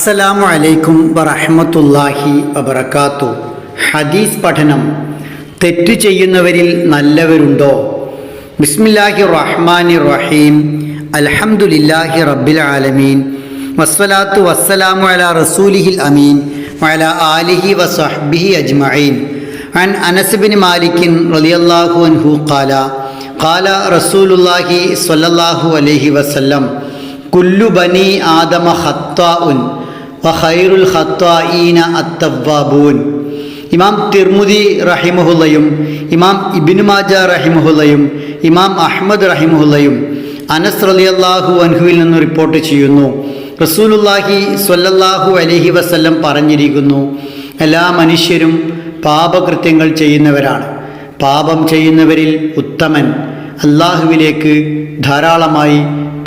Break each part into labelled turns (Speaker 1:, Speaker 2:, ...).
Speaker 1: അസ്സലാമു അലൈക്കും വറഹമത്തല്ലാഹി വബർക്കാത്തു ഹദീസ് പഠനം തെറ്റ് ചെയ്യുന്നവരിൽ നല്ലവരുണ്ടോ ബിസ്മില്ലാഹി റഹ്മാനി റഹീം അൽഹംദുലില്ലാഹി റബ്ബിൽ ആലമീൻ വസ്സലാത്തു വസ്സലാമു അല റസൂലിഹിൽ അമീൻ വഅല ആലിഹി വസഹ്ബിഹി അജ്മഈൻ عن أنس بن مالك رضي الله عنه قال قال رسول الله صلى الله عليه وسلم കുല്ലു ബനി ആദമ ഖത്താഉൻ വഖൈറുൽ ഖത്താഈന അത്തവാബൂൻ ഇമാം തിർമുദി റഹിമുഹുല്ലയും ഇമാം ഇബ്നു മാജ റഹിമുഹുല്ലയും ഇമാം അഹമ്മദ് റഹിമുഹുല്ലയും അനസ് റളിയല്ലാഹു അൻഹുവിൽ നിന്ന് റിപ്പോർട്ട് ചെയ്യുന്നു. റസൂലുല്ലാഹി സ്വല്ലല്ലാഹു അലഹി വസ്ല്ലം പറഞ്ഞിരിക്കുന്നു എല്ലാ മനുഷ്യരും പാപകൃത്യങ്ങൾ ചെയ്യുന്നവരാണ്. പാപം ചെയ്യുന്നവരിൽ ഉത്തമൻ അള്ളാഹുവിലേക്ക് ധാരാളമായി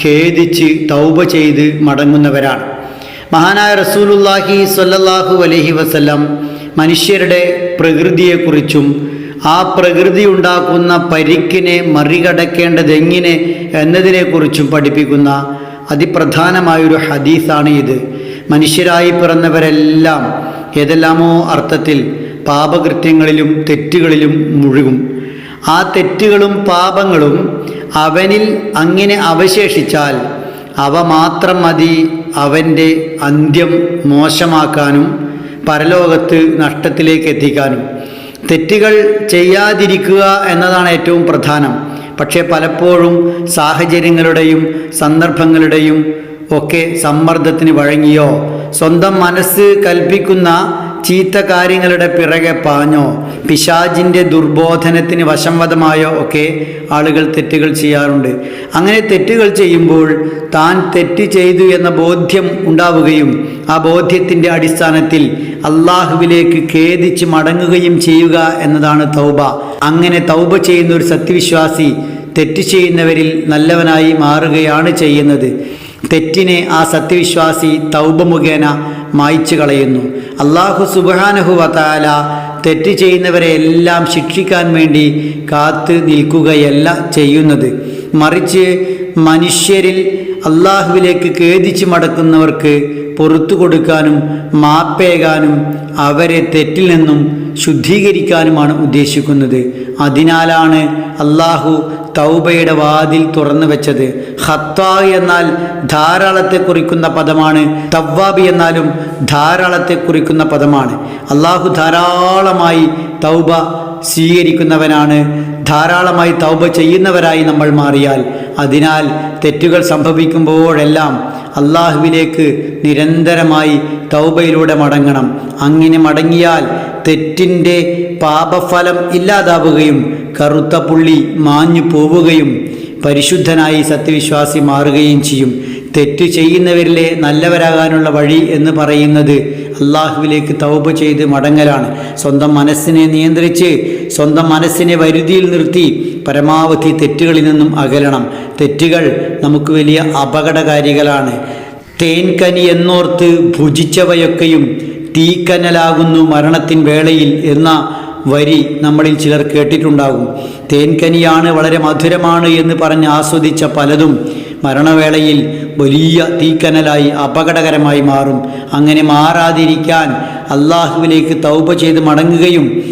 Speaker 1: ഖേദിച്ച് തൗബ ചെയ്ത് മടങ്ങുന്നവരാണ്. മഹാനായ റസൂലുല്ലാഹി സ്വല്ലല്ലാഹു അലൈഹി വസല്ലം മനുഷ്യരുടെ പ്രകൃതിയെക്കുറിച്ചും ആ പ്രകൃതി ഉണ്ടാക്കുന്ന പരിക്കിനെ മറികടക്കേണ്ടതെങ്ങനെ എന്നതിനെക്കുറിച്ചും പഠിപ്പിക്കുന്ന അതിപ്രധാനമായൊരു ഹദീസാണ് ഇത്. മനുഷ്യരായി പിറന്നവരെല്ലാം ഏതെല്ലാമോ അർത്ഥത്തിൽ പാപകൃത്യങ്ങളിലും തെറ്റുകളിലും മുഴുകും. ആ തെറ്റുകളും പാപങ്ങളും അവനിൽ അങ്ങനെ അവശേഷിച്ചാൽ അവ മാത്രം മതി അവന്റെ അന്ത്യം മോശമാക്കാനും പരലോകത്ത് നഷ്ടത്തിലേക്ക് എത്തിക്കാനും. തെറ്റുകൾ ചെയ്യാതിരിക്കുക എന്നതാണ് ഏറ്റവും പ്രധാനം. പക്ഷേ പലപ്പോഴും സാഹചര്യങ്ങളുടെയും സന്ദർഭങ്ങളുടെയും ഒക്കെ സമ്മർദ്ദത്തിന് വഴങ്ങിയോ സ്വന്തം മനസ്സ് കൽപ്പിക്കുന്ന ചീത്ത കാര്യങ്ങളുടെ പിറകെ പാഞ്ഞോ? പിശാജിന്റെ ദുർബോധനത്തിന് വശംവദമായോ? ഒക്കെ ആളുകൾ തെറ്റുകൾ ചെയ്യാറുണ്ട്. അങ്ങനെ തെറ്റുകൾ ചെയ്യുമ്പോൾ താൻ തെറ്റ് ചെയ്തു എന്ന ബോധ്യം ഉണ്ടാവുകയും ആ ബോധ്യത്തിന്റെ അടിസ്ഥാനത്തിൽ അള്ളാഹുവിലേക്ക് ഖേദിച്ച് മടങ്ങുകയും ചെയ്യുക എന്നതാണ് തൗബ. അങ്ങനെ തൗബ ചെയ്യുന്ന ഒരു സത്യവിശ്വാസി തെറ്റ് ചെയ്യുന്നവരിൽ നല്ലവനായി മാറുകയാണ് ചെയ്യുന്നത്. തെറ്റിനെ ആ സത്യവിശ്വാസി തൗബ മുഖേന മായ്ച്ചു കളയുന്നു. അള്ളാഹു സുബാനഹുവതാല തെറ്റ് ചെയ്യുന്നവരെ എല്ലാം ശിക്ഷിക്കാൻ വേണ്ടി കാത്ത് നിൽക്കുകയല്ല ചെയ്യുന്നത്. മറിച്ച് മനുഷ്യരിൽ അള്ളാഹുവിലേക്ക് ഖേദിച്ച് മടക്കുന്നവർക്ക് പുറത്തു കൊടുക്കാനും മാപ്പേകാനും അവരെ തെറ്റിൽ നിന്നും ശുദ്ധീകരിക്കാനുമാണ് ഉദ്ദേശിക്കുന്നത്. അതിനാലാണ് അള്ളാഹു തൗബയുടെ വാതിൽ തുറന്നു വെച്ചത്. ഹത്താ എന്നാൽ ധാരാളത്തെ കുറിക്കുന്ന പദമാണ്. തവ്വാബി എന്നാലും ധാരാളത്തെ കുറിക്കുന്ന പദമാണ്. അള്ളാഹു ധാരാളമായി തൗബ സ്വീകരിക്കുന്നവനാണ്. ധാരാളമായി തൗബ ചെയ്യുന്നവരായി നമ്മൾ മാറിയാൽ അതിനാൽ തെറ്റുകൾ സംഭവിക്കുമ്പോഴെല്ലാം അള്ളാഹുവിലേക്ക് നിരന്തരമായി തൗബയിലൂടെ മടങ്ങണം. അങ്ങനെ മടങ്ങിയാൽ തെറ്റിന്റെ പാപഫലം ഇല്ലാതാവുകയും കറുത്ത പുള്ളി മാഞ്ഞു പോവുകയും പരിശുദ്ധനായി സത്യവിശ്വാസി മാറുകയും ചെയ്യും. തെറ്റ് ചെയ്യുന്നവരിലെ നല്ലവരാകാനുള്ള വഴി എന്ന് പറയുന്നത് അള്ളാഹുവിലേക്ക് തൗബ ചെയ്ത് മടങ്ങലാണ്. സ്വന്തം മനസ്സിനെ നിയന്ത്രിച്ച് സ്വന്തം മനസ്സിനെ വരുതിയിൽ നിർത്തി പരമാവധി തെറ്റുകളിൽ നിന്നും അകലണം. തെറ്റുകൾ നമുക്ക് വലിയ അപകടകാരികളാണ്. തേൻകനി എന്നോർത്ത് ഭുജിച്ചവയൊക്കെയും തീക്കനലാകുന്നു മരണത്തിൻ വേളയിൽ എന്ന വരി നമ്മളിൽ ചിലർ കേട്ടിട്ടുണ്ടാകും. തേൻകനിയാണ് വളരെ മധുരമാണ് എന്ന് പറഞ്ഞ് ആസ്വദിച്ച പലതും മരണവേളയിൽ വലിയ തീക്കനലായി അപകടകരമായി മാറും. അങ്ങനെ മാറാതിരിക്കാൻ അള്ളാഹുവിലേക്ക് തൗപ ചെയ്ത് മടങ്ങുകയും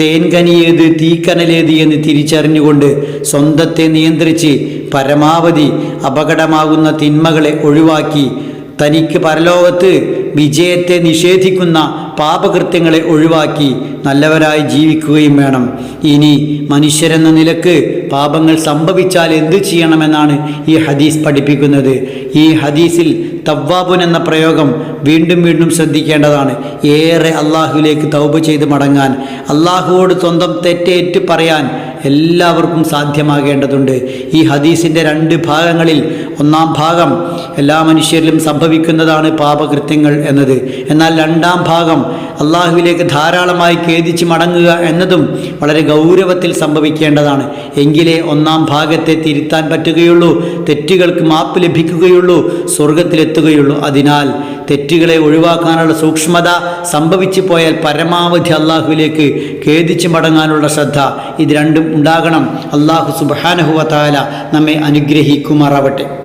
Speaker 1: തേൻകനിയേത് തീക്കനലേത് എന്ന് തിരിച്ചറിഞ്ഞുകൊണ്ട് സ്വന്തത്തെ നിയന്ത്രിച്ച് പരമാവധി അപകടമാകുന്ന തിന്മകളെ ഒഴിവാക്കി തനിക്ക് പരലോകത്ത് വിജയത്തെ നിഷേധിക്കുന്ന പാപകൃത്യങ്ങളെ ഒഴിവാക്കി നല്ലവരായി ജീവിക്കുകയും വേണം. ഇനി മനുഷ്യരെന്ന നിലയ്ക്ക് പാപങ്ങൾ സംഭവിച്ചാൽ എന്ത് ചെയ്യണമെന്നാണ് ഈ ഹദീസ് പഠിപ്പിക്കുന്നത്. ഈ ഹദീസിൽ തവ്വാബുൻ എന്ന പ്രയോഗം വീണ്ടും വീണ്ടും ശ്രദ്ധിക്കേണ്ടതാണ്. ഏറെ അള്ളാഹുവിലേക്ക് തൗബ് ചെയ്ത് മടങ്ങാൻ അള്ളാഹുവോട് സ്വന്തം തെറ്റേറ്റ് പറയാൻ എല്ലാവർക്കും സാധ്യമാകേണ്ടതുണ്ട്. ഈ ഹദീസിന്റെ രണ്ട് ഭാഗങ്ങളിൽ ഒന്നാം ഭാഗം എല്ലാ മനുഷ്യരിലും സംഭവിക്കുന്നതാണ് പാപകൃത്യങ്ങൾ എന്നത്. എന്നാൽ രണ്ടാം ഭാഗം അള്ളാഹുവിലേക്ക് ധാരാളമായി ഖേദിച്ച് മടങ്ങുക എന്നതും വളരെ ഗൗരവത്തിൽ സംഭവിക്കേണ്ടതാണ്. എങ്കിലേ ഒന്നാം ഭാഗത്തെ തിരുത്താൻ പറ്റുകയുള്ളൂ തെറ്റുകൾക്ക് മാപ്പ് ലഭിക്കുകയുള്ളൂ സ്വർഗത്തിലെത്തുകയുള്ളൂ അതിനാൽ തെറ്റുകളെ ഒഴിവാക്കാനുള്ള സൂക്ഷ്മത സംഭവിച്ചു പോയാൽ പരമാവധി അള്ളാഹുവിലേക്ക് ഖേദിച്ചു മടങ്ങാനുള്ള ശ്രദ്ധ ഇത് രണ്ടും ഉണ്ടാകണം. അള്ളാഹു സുബാനഹുവ താല നമ്മെ അനുഗ്രഹിക്കുമാറാവട്ടെ.